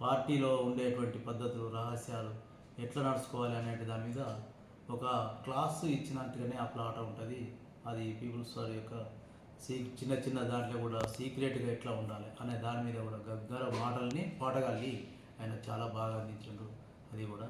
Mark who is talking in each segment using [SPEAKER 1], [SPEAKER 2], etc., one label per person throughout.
[SPEAKER 1] పార్టీలో ఉండేటువంటి పద్ధతులు రహస్యాలు ఎట్లా నడుచుకోవాలి అనే దాని మీద ఒక క్లాసు ఇచ్చినట్టుగానే ఆ ప్లాట్ ఉంటుంది. అది పీపుల్స్ వారి యొక్క సీ చిన్న చిన్న దాంట్లో కూడా సీక్రెట్గా ఎట్లా ఉండాలి అనే దాని మీద కూడా గగ్గర మాటల్ని పాటగాలి ఆయన చాలా బాగా అందించారు అది కూడా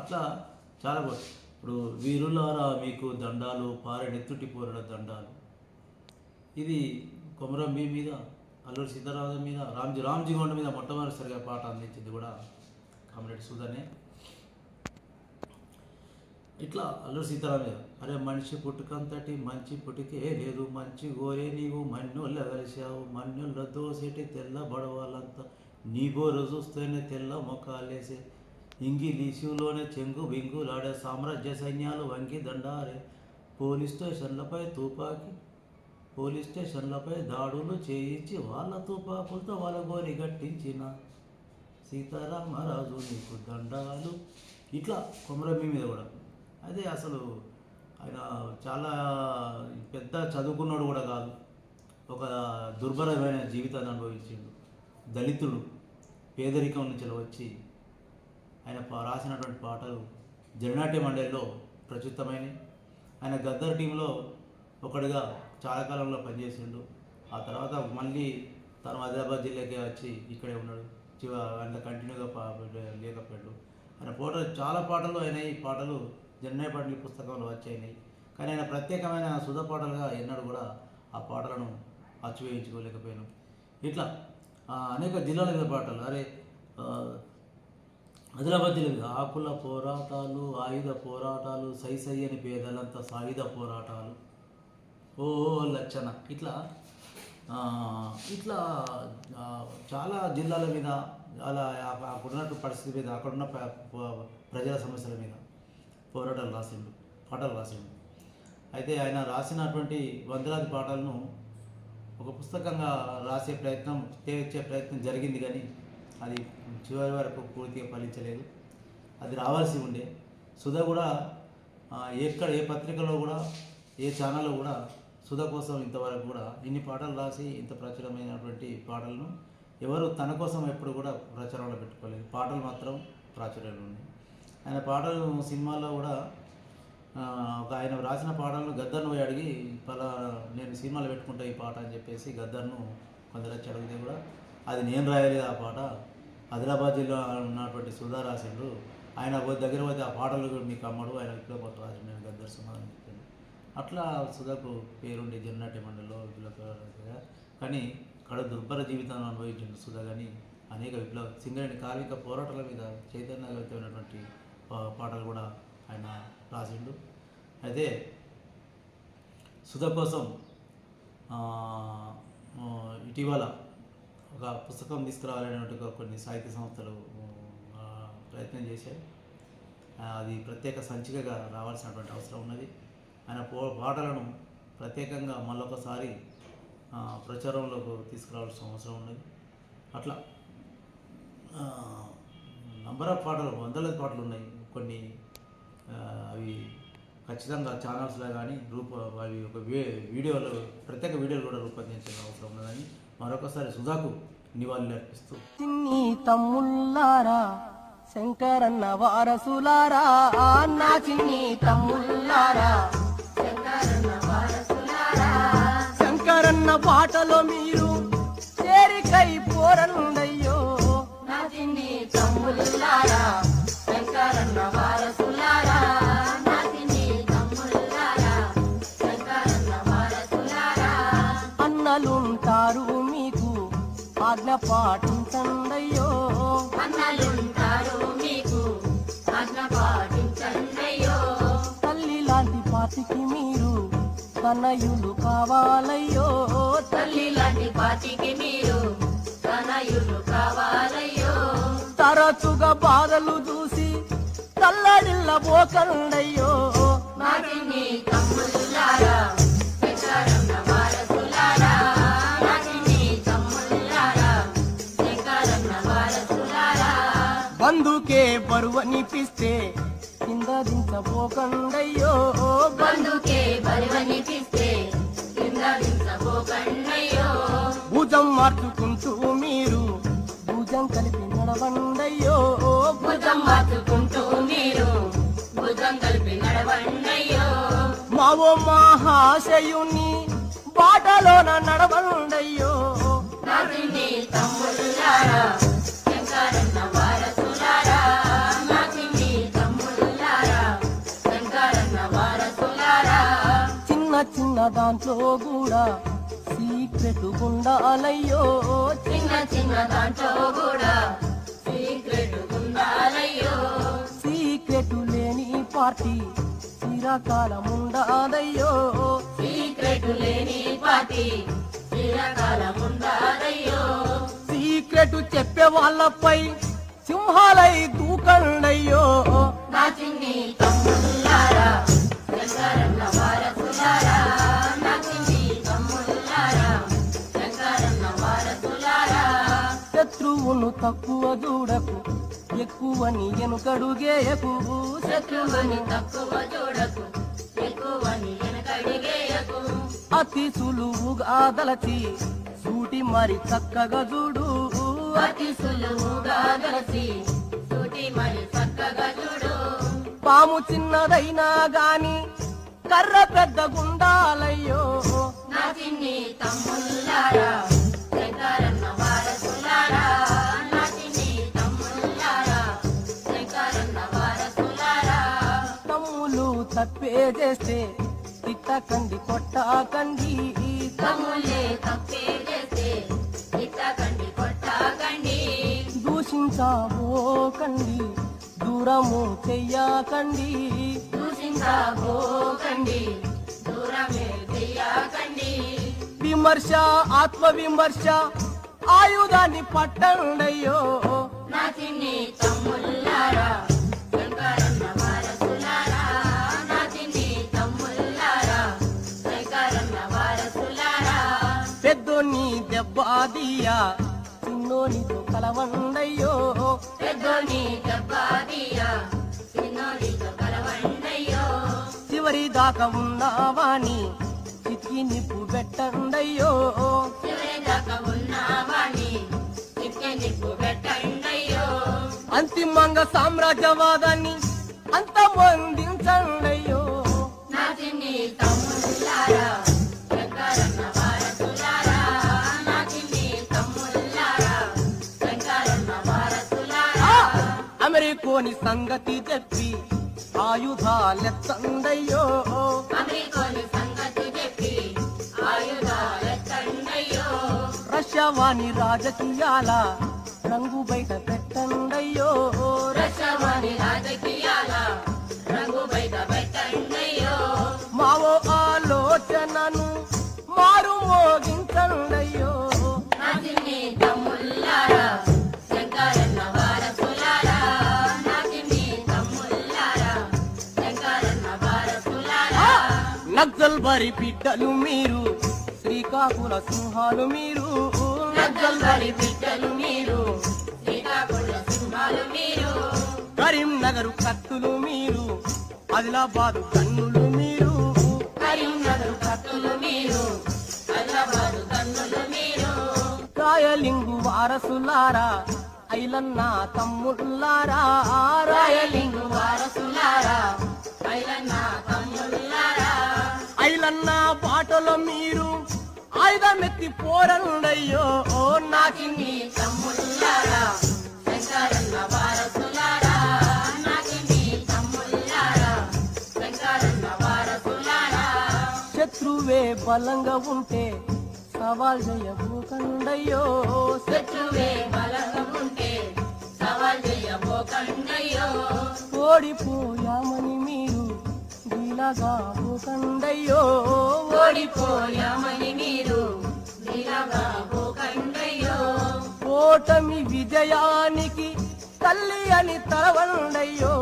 [SPEAKER 1] అట్లా చాలా బాగుంది ఇప్పుడు వీరులారా మీకు దండాలు పారెడెత్తుటి పోరడ దండాలు. ఇది కొమరం మీ మీద అల్లూరి సీతారామన్ మీద రామ్జీ రామ్జీ గౌండ మీద మొట్టమొదటిసారిగా పాట అందించింది కూడా కామ్రేడ్ సుధనే. ఇట్లా అల్లూరి సీతారాం మీద అరే మనిషి పుట్టుకంతటి మంచి పుట్టుకే లేదు మంచి గోరే నీవు మన్నుల్ల కలిసావు మన్నుల్ల దోసేటి తెల్ల బడవాళ్ళంతా నీ గోరు చూస్తేనే తెల్ల మొక్కలేసే ఇంగిలీషులోనే చెంగు బింగులాడే సామ్రాజ్య సైన్యాలు వంగి దండారే పోలీస్ స్టేషన్లపై తుపాకి పోలీస్ స్టేషన్లపై దాడులు చేయించి వాళ్ళతో తుపాకులతో వాళ్ళ గోరి గట్టించిన సీతారామరాజు నీకు దండాలు. ఇట్లా కొమరభీ మీద కూడా. అదే అసలు ఆయన చాలా పెద్ద చదువుకున్నాడు కూడా కాదు. ఒక దుర్భరమైన జీవితాన్ని అనుభవించిండు. దళితుడు పేదరికం నుంచి వచ్చి ఆయన పా- రాసినటువంటి పాటలు జననాట్య మండలిలో ప్రచురితమైనవి ఆయన గద్దర్ టీంలో ఒకటిగా చాలా కాలంలో పనిచేసిండు. ఆ తర్వాత మళ్ళీ తను ఆదిలాబాద్ జిల్లాకే వచ్చి ఇక్కడే ఉన్నాడు. చివ ఆయన కంటిన్యూగా పా లేకపోయాడు. ఆయన పాటలు చాలా పాటలు అయినాయి. ఈ పాటలు జన్మయ పాటలు పుస్తకంలో వచ్చాయినాయి. కానీ ఆయన ప్రత్యేకమైన సుధ పాటలుగా ఎన్నడూ కూడా ఆ పాటలను అచ్చువేయించుకోలేకపోయాను ఇట్లా అనేక జిల్లాల మీద పాటలు. అరే ఆదిలాబాద్ జిల్లా మీద ఆకుల పోరాటాలు ఆయుధ పోరాటాలు సై సై అని పేదలంతా సాయుధ పోరాటాలు. ఓ లచ్చన ఇట్లా ఇట్లా చాలా జిల్లాల మీద అలా ఆ- అక్కడ పరిస్థితి మీద అక్కడున్న ప- ప్రజల సమస్యల మీద పోరాటాలు రాసిండు పాటలు రాసిండు. అయితే ఆయన రాసినటువంటి వందలాది పాటలను ఒక పుస్తకంగా రాసే ప్రయత్నం తేవచ్చే ప్రయత్నం జరిగింది కానీ అది చివరి వరకు పూర్తిగా ఫలించలేదు. అది రావాల్సి ఉండే. సుధా కూడా ఎక్కడ ఏ పత్రికలో కూడా ఏ ఛానల్లో కూడా సుధ కోసం ఇంతవరకు కూడా ఇన్ని పాటలు రాసి ఇంత ప్రచురమైనటువంటి పాటలను ఎవరు తన కోసం ఎప్పుడు కూడా ప్రచారంలో పెట్టుకోలేదు. పాటలు మాత్రం ప్రాచుర్యంలో ఉన్నాయి. ఆయన పాటలు సినిమాల్లో కూడా ఒక ఆయన రాసిన పాటలను గద్దర్ను పోయి అడిగి పలా నేను సినిమాలో పెట్టుకుంటా ఈ పాట అని చెప్పేసి గద్దర్ను కొందరు వచ్చి అడిగితే కూడా అది నేను రాయలేదు ఆ పాట. ఆదిలాబాద్ జిల్లా ఉన్నటువంటి సుధా రాసిండ్రు. ఆయన దగ్గర పోతే ఆ పాటలు కూడా మీకు అమ్మడు. ఆయన ఇప్పుడు పాట రాసిండు. నేను గద్దర్ సుమారు అని చెప్పాను అట్లా సుధాకు పేరుండే జన్నాట్య మండలిలో విప్లవ కానీ కడ దుర్భర జీవితాన్ని అనుభవించిండు సుధా కానీ అనేక విప్లవ సింగరేణి కార్మిక పోరాటాల మీద చైతన్యమైనటువంటి పా- పాటలు కూడా ఆయన రాసిండు. అయితే సుధ కోసం ఇటీవల ఒక పుస్తకం తీసుకురావాలనేటువంటి కొన్ని సాహిత్య సంస్థలు ప్రయత్నం చేశాయి. అది ప్రత్యేక సంచికగా రావాల్సినటువంటి అవసరం ఉన్నది. ఆయన పో పాటలను ప్రత్యేకంగా మళ్ళొకసారి ప్రచారంలోకి తీసుకురావాల్సిన అవసరం ఉన్నది. అట్లా నంబర్ ఆఫ్ పాటలు వందల పాటలు ఉన్నాయి. కొన్ని అవి ఖచ్చితంగా ఛానల్స్లో కానీ రూప అవి ఒక వీ- వీడియోలు ప్రత్యేక వీడియోలు కూడా రూపొందించిన అవసరం ఉన్నదని మరొకసారి సుధాకు నివాళులు అర్పిస్తూ.
[SPEAKER 2] చిన్ని తమ్ముళ్ళారా శంకరన్న వారసులారా నా చిన్ని తమ్ముళ్ళారా? శంకరన్న బాటలో మీరు చేరికై పోరండయ్యో నా చిన్ని తమ్ముళ్ళారా? శంకరన్న వారసులారా? అన్నలుంటారు మీకు ఆజ్ఞ పాటించండయ్యో
[SPEAKER 3] అన్నలుంటారు మీకు ఆజ్ఞ పాటించండయ్యో
[SPEAKER 2] తల్లి లాంటి పాతికి మీరు తనయులు కావాలయ్యో
[SPEAKER 3] తల్లి లాంటి పాటికి మీరు తనయులు కావాలయ్యో.
[SPEAKER 2] తరచుగా బాధలు చూసి తల్లడిల్ల పోకండయ్యో
[SPEAKER 3] నాటిని తమ్ముళ్ళారా? శంకరన్న వారసులారా? కిందరించబోకండయ్యో
[SPEAKER 2] బంధుకే బరువనిపిస్తే కిందరించబోకండయ్యో భుజం
[SPEAKER 3] మార్చుకుంటూ మీరు భుజం కలిపి నడవండయ్యో.
[SPEAKER 2] భుజం మార్చుకుంటూ మీరు భుజం కలిపి నడవండయ్యో. మావో మహాశయుని బాటలోన నడవండయ్యో.
[SPEAKER 3] తమ్ముళ్ళారా?
[SPEAKER 2] దాంట్లో కూడా సీక్రెట్ ఉండాలయ్యో
[SPEAKER 3] చిన్న చిన్న దాంట్లో కూడా సీక్రెట్ ఉండాలయ్యో
[SPEAKER 2] సీక్రెట్ లేని పార్టీ చిరకాలం ఉండాలయ్యో
[SPEAKER 3] సీక్రెట్ లేని పాటి చిరకాలం ఉండాలయ్యో
[SPEAKER 2] సీక్రెట్ చెప్పే వాళ్ళపై సింహాలై దూకండయ్యో
[SPEAKER 3] నా చిన్ని
[SPEAKER 2] శత్రువును తక్కువ చూడకు ఎక్కువని ఎనుకడుగేయకు
[SPEAKER 3] శత్రువుని తక్కువ చూడకు ఎక్కువని
[SPEAKER 2] అతి సులువుగా దలచి సూటి మరి చక్కగా చూడు
[SPEAKER 3] అతి సులువుగా సూటి మరి చక్కగా చూడు
[SPEAKER 2] పాము చిన్నదైనా గాని కర్ర పెద్దగుండాలయ్యో
[SPEAKER 3] నా చిన్ని తమ్ముళ్ళారా?
[SPEAKER 2] తప్పే చేస్తే తిట్టకండి కొట్టకండి
[SPEAKER 3] తమ్ముళ్ళే తప్పే చేస్తే ఇట్టకండి కొట్టకండి
[SPEAKER 2] దూషించబోకండి దూరము చెయ్యకండి.
[SPEAKER 3] దూషించబోకండి దూరమే చెయ్యకండి.
[SPEAKER 2] విమర్శ ఆత్మ విమర్శ ఆయుధాన్ని పట్టండయ్యో.
[SPEAKER 3] నా చిన్ని తమ్ముళ్ళారా?
[SPEAKER 2] దెబ్బదియా చిన్నోనితో కలవండయ్యో.
[SPEAKER 3] పెద్దోని దెబ్బతీయ చిన్నోనితో కలవండయ్యో.
[SPEAKER 2] చివరి దాకా ఉన్నావాని చితికి నిప్పు పెట్టండయ్యో.
[SPEAKER 3] చివరి దాకా ఉన్నావాణి చిక్కె నిప్పు పెట్టండయ్యో.
[SPEAKER 2] అంతిమంగా సామ్రాజ్యవాదాన్ని అంతమొందించండయ్యో.
[SPEAKER 3] నా చిన్ని తమ్ముళ్ళారా
[SPEAKER 2] అమెరికోని సంగతి చెప్పి ఆయుధాలెత్తండయ్యో.
[SPEAKER 3] అమెరికోని
[SPEAKER 2] రష్యా వాణి రాజకీయాల రంగు బయట పెట్టండయ్యో.
[SPEAKER 3] రసమని రాజకీయాల రంగు బయట పెట్టండయ్యో
[SPEAKER 2] మావో ఆలోచనను మారు మోగించండయ్యో
[SPEAKER 3] నా
[SPEAKER 2] బరి బిడ్డలు మీరు. శ్రీకాకుళ సింహాలు మీరు.
[SPEAKER 3] నగ్గల్ బలి బిడ్డలు మీరు. శ్రీకాకుళ సింహాలు మీరు.
[SPEAKER 2] కరీంనగర్ కత్తులు మీరు. ఆదిలాబాదు కన్నులు మీరు.
[SPEAKER 3] కరీంనగర్ కత్తులు మీరు. హైదరాబాదు కన్నులు మీరు.
[SPEAKER 2] రాయలింగు వారసులారా ఐలన్న తమ్ముళ్ళారా.
[SPEAKER 3] రాయలింగు వారసులారా
[SPEAKER 2] బాటలో మీరు ఆయుధమెత్తి పోరండయ్యో ఓ నాకి
[SPEAKER 3] నీ తమ్ముళ్ళారా? శంకరన్న వారసులారా? నాకి నీ తమ్ముళ్ళారా? శంకరన్న వారసులారా?
[SPEAKER 2] శత్రువే బలంగా ఉంటే సవాల్ చేయబోకండయ్యో
[SPEAKER 3] శత్రువే బలంగా ఉంటే సవాల్ చేయబోకండయ్యో.
[SPEAKER 2] ఓడిపోయామని మీరు గీలగా
[SPEAKER 3] ఓడిపోయామని మీరు. నీలగా పోకండయ్యో
[SPEAKER 2] ఓటమి విజయానికి తల్లి అని తలవండయ్యో.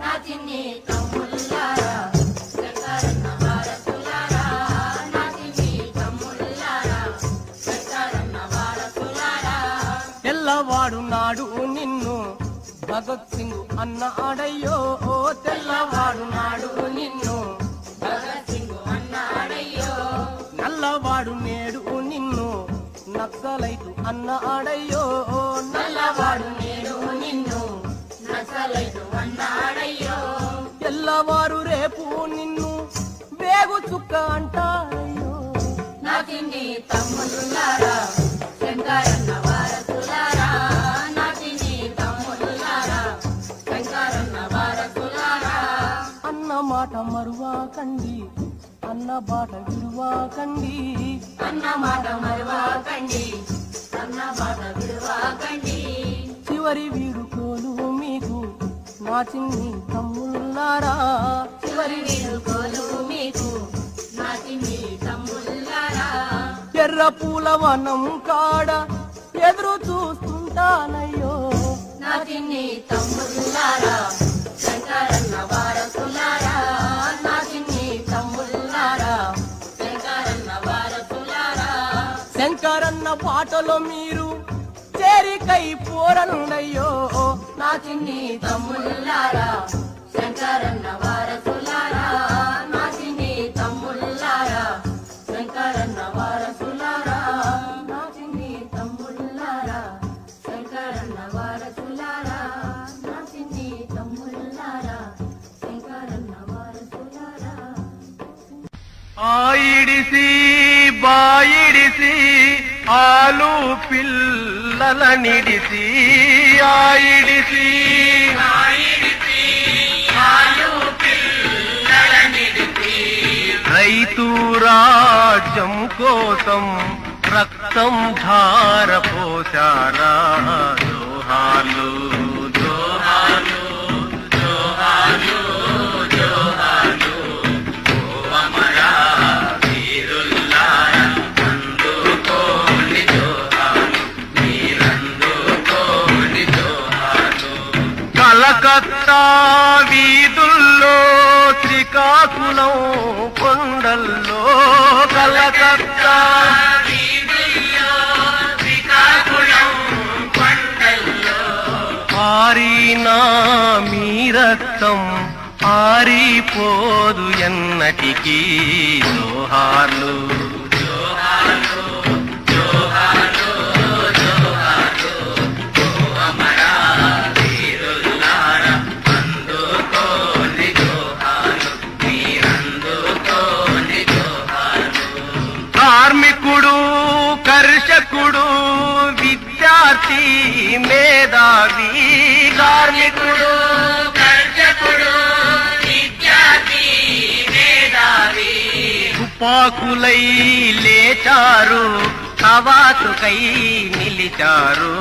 [SPEAKER 3] నా చిన్ని తమ్ముళ్ళారా
[SPEAKER 2] తెల్లవాడు నాడు నిన్ను భగత్ సింగ్ అన్న అడయ్యో ఓ తెల్లవాడు నాడు నిన్ను. నల్లవాడు నేడు నిన్ను. నక్సలైతు ఓ
[SPEAKER 3] నల్లవాడు నేడు నిన్ను. నక్సలైతు అన్నాడయ్యో
[SPEAKER 2] తెల్లవారు రేపు నిన్ను
[SPEAKER 3] వేగు చుక్క అంటారయ్యో నా తిండి తమ్ముళ్ళారా
[SPEAKER 4] అన్న బాట విడువాకండి
[SPEAKER 3] అన్న మాట మరవాకండి అన్న మాట విడవాకండి
[SPEAKER 4] చివరి వీడుకోలు మీకు నా చిన్ని తమ్ముళ్ళారా?
[SPEAKER 3] చివరి వీడుకోలు మీకు నా చిన్ని తమ్ముళ్ళారా?
[SPEAKER 4] ఎర్ర పూల వనం కాడ ఎదురు చూస్తుంటానయ్యో.
[SPEAKER 3] నా చిన్ని తమ్ముళ్ళారా? శంకరన్న వారసులారా? శంకరన్న
[SPEAKER 4] పాటలో మీరు చేరికై పోరనుడయ్యో
[SPEAKER 3] నా చిన్ని తమ్ముళ్ళారా శంకరన్న వారసులారా. నా చిన్ని తమ్ముళ్ళారా శంకరన్న వారసులారా. నా చిన్ని తమ్ముళ్ళారా శంకరన్న వారసులారా. నా చిన్ని తమ్ముళ్ళారా శంకరన్న వారసులారా.
[SPEAKER 4] ఆయిడిసి బాయిడిసి ఆలు పిల్లల నిడిసి ఆయిడిసి. రైతు రాజ్యం కోసం రక్తం ధార జోహాలు తాగినా మీ రక్తం ఆరిపోదు ఎన్నటికీ జోహార్లు. కార్మికుడు కర్షకుడు విద్యార్థి మేధావి కార్మికుడు. కర్షకుడు విద్యార్థి మేధావి. తుపాకులై లేచారు హవాతుకై నిలిచారు.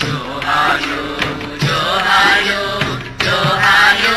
[SPEAKER 4] జోహాలు జోహాలు జోహాలు